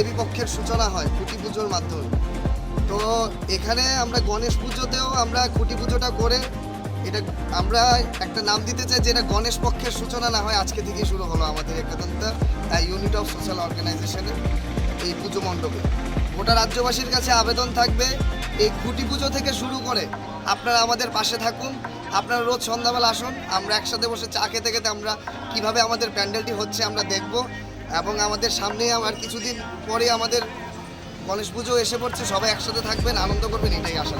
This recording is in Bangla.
দেবী পক্ষের সূচনা হয় খুঁটি পুজোর মাধ্যমে। তো এখানে আমরা গণেশ পুজোতেও আমরা খুঁটি পুজোটা করে এটা আমরা একটা নাম দিতে চাই যেটা গণেশ পক্ষের সূচনা না হয়, আজকে থেকেই শুরু হলো আমাদের একাদন্ত ইউনিট অফ সোশ্যাল অর্গানাইজেশনের এই পুজো মণ্ডপে। গোটা রাজ্যবাসীর কাছে আবেদন থাকবে এই খুঁটি পুজো থেকে শুরু করে। আপনারা আমাদের পাশে থাকুন, আপনারা রোজ সন্ধ্যাবেলা আসুন, আমরা একসাথে বসে চা খেতে খেতে আমরা কীভাবে আমাদের প্যান্ডেলটি হচ্ছে আমরা দেখব। এবং আমাদের সামনে আর কিছুদিন পরে আমাদের গণেশ পুজো এসে পড়ছে, সবাই একসাথে থাকবেন, আনন্দ করবেন, এটাই আশা।